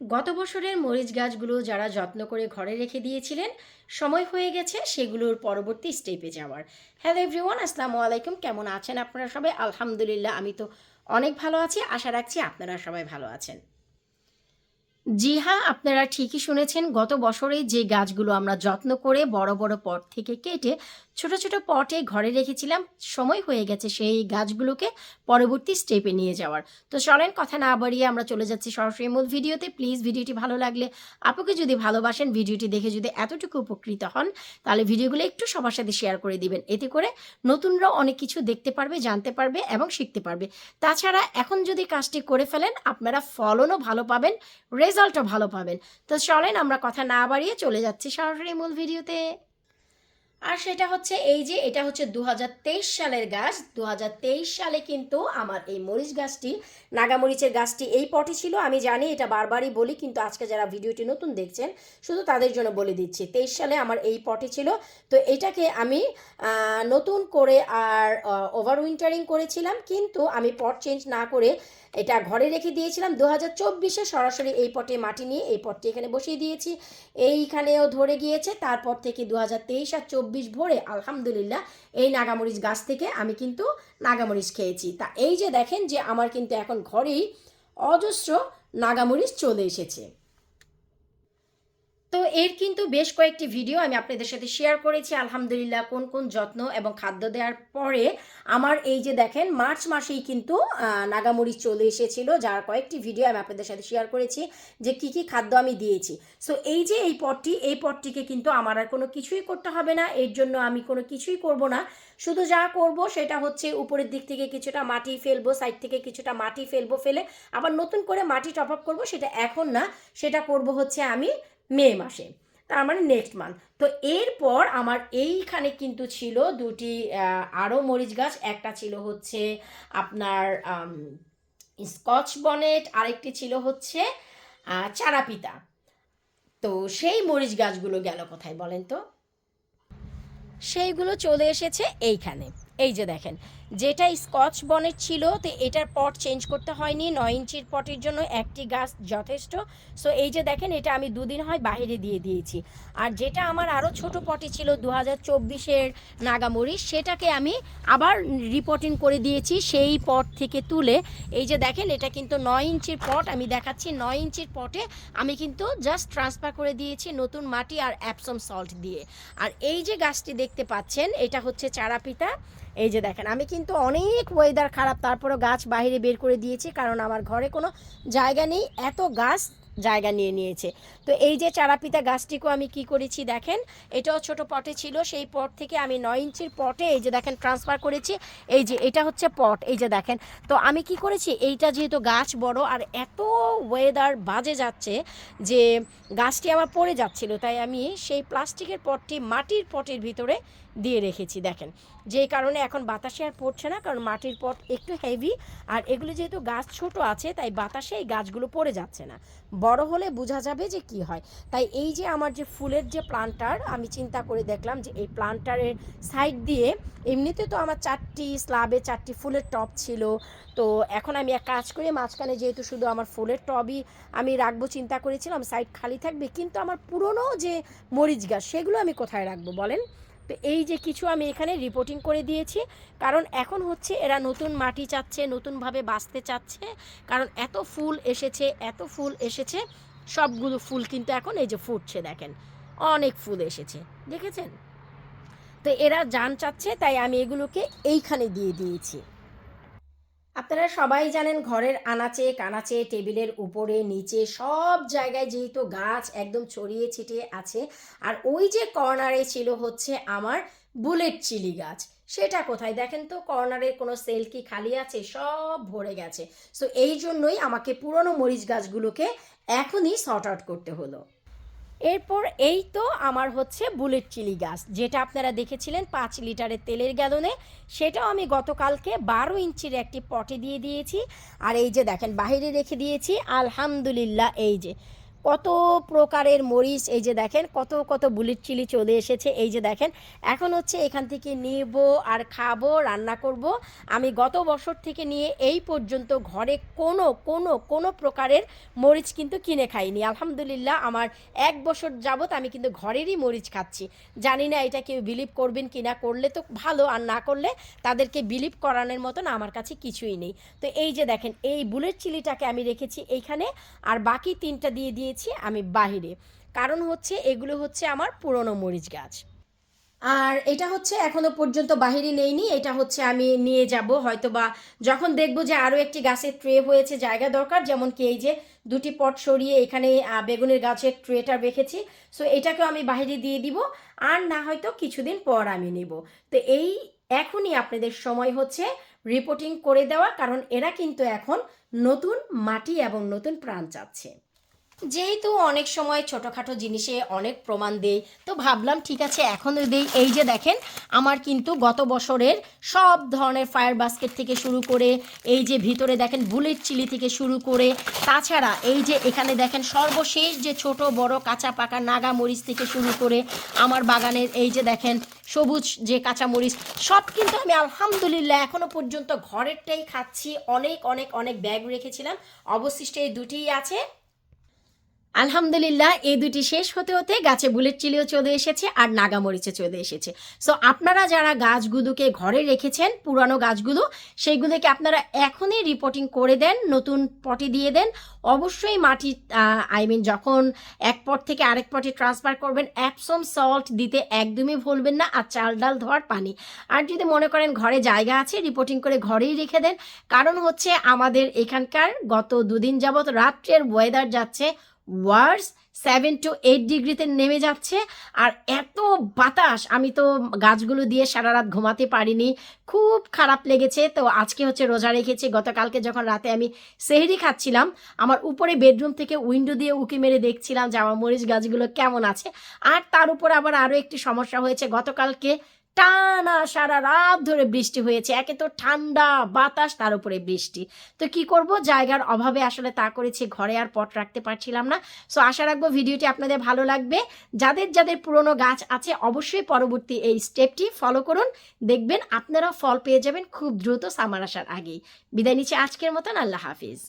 গত বছরের মরিচ গাছগুলো যারা যত্ন করে ঘরে রেখে দিয়েছিলেন, সময় হয়ে গেছে সেগুলোর পরবর্তী স্টেপে যাওয়ার। হ্যালো এভরিওয়ান আসসালামু আলাইকুম। কেমন আছেন আপনারা সবাই? আলহামদুলিল্লাহ, আমি তো অনেক ভালো আছি। আশা রাখছি আপনারা সবাই ভালো আছেন। জি হ্যাঁ আপনারা ঠিকই শুনেছেন, গত বছরে যে গাছগুলো আমরা যত্ন করে বড় বড় পট থেকে কেটে ছোট ছোট পটে ঘরে রেখেছিলাম। সময় হয়ে গেছে সেই গাছগুলোকে পরবর্তী স্টেপে নিয়ে যাওয়ার। তো চলেন কথা না বাড়িয়ে আমরা চলে যাচ্ছি সরাসরি মূল ভিডিওতে। প্লিজ ভিডিওটি ভালো লাগলে, আপুকে যদি ভালোবাসেন, ভিডিওটি দেখে যদি এতটুকু উপকৃত হন, তাহলে ভিডিওগুলো একটু সবার সাথে শেয়ার করে দিবেন। এতে করে নতুনরাও অনেক কিছু দেখতে পারবে, জানতে পারবে এবং শিখতে পারবে। তাছাড়া এখন যদি কাজটি করে ফেলেন, আপনারা ফলনও ভালো পাবেন রেজাল্টও ভালো পাবেন। তো চলেন আমরা কথা না বাড়িয়ে চলে যাচ্ছি সরাসরি মূল ভিডিওতে। আর সেটা হচ্ছে এই যে, এটা হচ্ছে দু হাজার তেইশ সালের গাছ। দু হাজার তেইশ সালে কিন্তু আমার এই মরিচ গাছটি নাগামরিচের গাছটি এই পটে ছিল। আমি জানি, এটা বারবারই বলি, কিন্তু আজকে যারা ভিডিওটি নতুন দেখছেন, শুধু তাদের জন্য বলে দিচ্ছি, তেইশ সালে আমার এই পটে ছিল। তো এটাকে আমি নতুন করে আর ওভার উইন্টারিং করেছিলাম, কিন্তু আমি পট চেঞ্জ না করে এটা ঘরে রেখে দিয়েছিলাম। দু হাজার চব্বিশে সরাসরি এই পটে মাটি নিয়ে এই পটটি এখানে বসিয়ে দিয়েছি। এইখানেও ধরে গিয়েছে, তারপর থেকে দু হাজার তেইশ আর চব্বিশ ভোরে, আলহামদুলিল্লাহ, এই নাগামরিচ গাছ থেকে আমি কিন্তু নাগামরিচ খেয়েছি। তা এই যে দেখেন যে আমার কিন্তু এখন ঘরেই অজস্র নাগামরিচ চলে এসেছে। তো এর কিন্তু বেশ কয়েকটি ভিডিও আমি আপনাদের সাথে শেয়ার করেছি। আলহামদুলিল্লাহ, কোন কোন যত্ন এবং খাদ্য দেওয়ার পরে আমার এই যে দেখেন, মার্চ মাসেই কিন্তু নাগামরিচ চলে এসেছিল। যার কয়েকটি ভিডিও আমি আপনাদের সাথে শেয়ার করেছি যে কি কি খাদ্য আমি দিয়েছি। সো এই যে এই পটটি, এই পটটিকে কিন্তু আমার আর কোনো কিছুই করতে হবে না। এর জন্য আমি কোনো কিছুই করব না। শুধু যা করব সেটা হচ্ছে উপরের দিক থেকে কিছুটা মাটি ফেলব সাইড থেকে কিছুটা মাটি ফেলব, ফেলে আবার নতুন করে মাটি টপ আপ করব, সেটা এখন না। সেটা করব হচ্ছে আমি মে মাসে, তার মানে নেক্সট মান্থ তো এরপর আমার এইখানে কিন্তু ছিল দুটি আরও মরিচ গাছ। একটা ছিল হচ্ছে আপনার স্কচ বনেট, আরেকটি ছিল হচ্ছে চারাপিতা। তো সেই মরিচ গাছগুলো গেল কোথায় বলেন তো? সেইগুলো চলে এসেছে এইখানে। এই যে দেখেন, যেটা স্কচ বনের ছিল, তো এটার পট চেঞ্জ করতে হয়নি, নয় ইঞ্চির পটের জন্য একটি গাছ যথেষ্ট। সো এই যে দেখেন, এটা আমি দুদিন হয় বাইরে দিয়ে দিয়েছি। আর যেটা আমার আরও ছোট পটে ছিল দু হাজার চব্বিশের নাগামরিচ সেটাকে আমি আবার রিপোর্টিং করে দিয়েছি সেই পট থেকে তুলে। এই যে দেখেন, এটা কিন্তু নয় ইঞ্চির পট, আমি দেখাচ্ছি নয় ইঞ্চির পটে আমি কিন্তু জাস্ট ট্রান্সফার করে দিয়েছি নতুন মাটি আর অ্যাপসম সল্ট দিয়ে। আর এই যে গাছটি দেখতে পাচ্ছেন, এটা হচ্ছে চারাপিতা এই যে দেখেন, আমি কিন্তু অনেক ওয়েদার খারাপ, তারপরও গাছ বাইরে বের করে দিয়েছি, কারণ আমার ঘরে কোনো জায়গা নেই, এত গাছ জায়গা নিয়ে নিয়েছে। তো এই যে চারাপিতা গাছটিকেও আমি কি করেছি দেখেন, এটাও ছোট পটে ছিল, সেই পট থেকে আমি নয় ইঞ্চির পটে এই যে দেখেন ট্রান্সফার করেছি, এই যে এটা হচ্ছে পট, এই যে দেখেন। তো আমি কি করেছি, এইটা যেহেতু গাছ বড়, আর এত ওয়েদার বাজে যাচ্ছে যে গাছটি আমার পড়ে যাচ্ছিল, তাই আমি সেই প্লাস্টিকের পটটি মাটির পটের ভিতরে দিয়ে রেখেছি, দেখেন। যেই কারণে এখন বাতাসে আর পড়ছে না, কারণ মাটির পট একটু হেভি আর এগুলো যেহেতু গাছ ছোট আছে, তাই বাতাসে এই গাছগুলো পড়ে যাচ্ছে না। বড় হলে বোঝা যাবে যে কি হয়। তাই এই যে আমার যে ফুলের যে প্লান্টার, আমি চিন্তা করে দেখলাম যে এই প্লান্টারের সাইড দিয়ে এমনিতে তো আমার চারটি স্লাবে চারটি ফুলের টব ছিল। তো এখন আমি এক কাজ করে, মাঝখানে যেহেতু শুধু আমার ফুলের টবই আমি রাখব, চিন্তা করেছিলাম সাইড খালি থাকবে, কিন্তু আমার পুরনো যে মরিচ গাছ, সেগুলো আমি কোথায় রাখব বলেন? তো এই যে কিছু আমি এখানে রিপোর্টিং করে দিয়েছি। কারণ এখন হচ্ছে এরা নতুন মাটি চাচ্ছে, নতুনভাবে বাঁচতে চাচ্ছে। কারণ এত ফুল এসেছে, এত ফুল এসেছে, সবগুলো ফুল কিন্তু এখন এই যে ফুটছে দেখেন, অনেক ফুল এসেছে, দেখেছেন? তো এরা জান চাচ্ছে, তাই আমি এগুলোকে এইখানে দিয়ে দিয়েছি। আপনারা সবাই জানেন ঘরের আনাচে, কানাচে, টেবিলের উপরে, নিচে সব জায়গায় যেহেতু গাছ একদম ছড়িয়ে ছিটিয়ে আছে, আর ওই যে কর্নারে ছিল হচ্ছে আমার বুলেট চিলি গাছ। সেটা কোথায়? দেখেন তো কর্নারে কোনো সেল কি খালি আছে? সব ভরে গেছে। সো এই জন্যই আমাকে পুরনো মরিচ গাছগুলোকে এখনই শর্ট আউট করতে হলো। এরপর এই তো আমার হচ্ছে বুলেট চিলি গাছ, যেটা আপনারা দেখেছিলেন পাঁচ লিটারের তেলের গ্যালনে। সেটাও আমি গতকালকে বারো ইঞ্চির একটি পটে দিয়ে দিয়েছি। আর এই যে দেখেন, বাহিরে রেখে দিয়েছি, আলহামদুলিল্লাহ, এই যে। কত প্রকারের মরিচ, এই যে দেখেন, কত কত বুলেট চিলি চলে এসেছে, এই যে দেখেন। এখন হচ্ছে এখান থেকে নেব আর খাব, রান্না করব। আমি গত বছর থেকে নিয়ে এই পর্যন্ত ঘরে কোনো কোনো কোনো প্রকারের মরিচ কিন্তু কিনে খাইনি। আলহামদুলিল্লাহ, আমার এক বছর যাবৎ আমি কিন্তু ঘরেরই মরিচ খাচ্ছি। জানি না এটা কেউ বিলিভ করবেন কি না, করলে তো ভালো, আর না করলে তাদেরকে বিলিভ করানোর মতন আমার কাছে কিছুই নেই। তো এই যে দেখেন, এই বুলেট চিলিটাকে আমি রেখেছি এইখানে, আর বাকি তিনটা দিয়ে দিয়ে দিয়েছি আমি বাহিরে। কারণ হচ্ছে এগুলো হচ্ছে আমার পুরনো মরিচ গাছ। আর এটা হচ্ছে এখনও পর্যন্ত বাহিরে নেইনি, এটা হচ্ছে আমি নিয়ে যাব। হয়তো বা যখন দেখব যে আরও একটি গাছের ট্রে হয়েছে, জায়গা দরকার, যেমন কি এই যে দুটি পট সরিয়ে এখানে বেগুনের গাছের ট্রেটা রেখেছি, সো এটাকেও আমি বাহিরে দিয়ে দিব। আর না হয়তো কিছুদিন পর আমি নেব। তো এই এখনই আপনাদের সময় হচ্ছে রিপোর্টিং করে দেওয়া, কারণ এরা কিন্তু এখন নতুন মাটি এবং নতুন প্রাণ চাচ্ছে। যেহেতু অনেক সময় ছোটোখাটো জিনিসে অনেক প্রমাণ দেই, তো ভাবলাম ঠিক আছে, এখনও দেই। এই যে দেখেন, আমার কিন্তু গত বছরের সব ধরনের ফায়ার বাস্কেট থেকে শুরু করে, এই যে ভিতরে দেখেন বুলেট চিলি থেকে শুরু করে, তাছাড়া এই যে এখানে দেখেন সর্বশেষ যে ছোট, বড়, কাঁচা, পাকা, নাগা মরিচ থেকে শুরু করে আমার বাগানের এই যে দেখেন সবুজ যে কাঁচা মরিচ, সব কিন্তু আমি আলহামদুলিল্লাহ এখনও পর্যন্ত ঘরেরটাই খাচ্ছি। অনেক অনেক অনেক ব্যাগ রেখেছিলাম। অবশিষ্ট এই দুটিই আছে। আলহামদুলিল্লাহ, এই দুটি শেষ হতে হতে গাছে বুলেট চিলিও চলে এসেছে আর নাগামরিচে চলে এসেছে। সো আপনারা যারা গাছগুলোকে ঘরে রেখেছেন, পুরানো গাছগুলো, সেইগুলোকে আপনারা এখনই রিপোর্টিং করে দেন, নতুন পটে দিয়ে দেন। অবশ্যই মাটি আই মিন যখন এক পট থেকে আরেক পটে ট্রান্সফার করবেন অ্যাপসম সল্ট দিতে একদমই ভুলবেন না আর চাল ডাল ধোয়ার পানি। আর যদি মনে করেন ঘরে জায়গা আছে রিপোর্টিং করে ঘরেই রেখে দেন। কারণ হচ্ছে আমাদের এখানকার গত দুদিন যাবত রাত্রের ওয়েদার যাচ্ছে ওয়ার্স সেভেন টু এইট ডিগ্রিতে নেমে যাচ্ছে। আর এত বাতাস, আমি তো গাছগুলো দিয়ে সারা রাত ঘুমাতে পারিনি। খুব খারাপ লেগেছে। তো আজকে হচ্ছে রোজা রেখেছি। গতকালকে যখন রাতে আমি সেহরি খাচ্ছিলাম, আমার উপরে বেডরুম থেকে উইন্ডো দিয়ে উকি মেরে দেখছিলাম যে আমার মরিচ গাছগুলো কেমন আছে। আর তার উপর আবার আরও একটি সমস্যা হয়েছে। গতকালকে টানা সারা রাত ধরে বৃষ্টি হয়েছে। একে তো ঠান্ডা বাতাস, তার উপরে বৃষ্টি। তো কি করব? জায়গার অভাবে আসলে তা করেছি, ঘরে আর পট রাখতে পারছিলাম না। সো আশা রাখব ভিডিওটি আপনাদের ভালো লাগবে। যাদের যাদের পুরনো গাছ আছে, অবশ্যই পরবর্তী এই স্টেপটি ফলো করুন। দেখবেন আপনারা ফল পেয়ে যাবেন খুব দ্রুত সামার আসার আগেই। বিদায় নিচ্ছি আজকের মতন। আল্লাহ হাফিজ।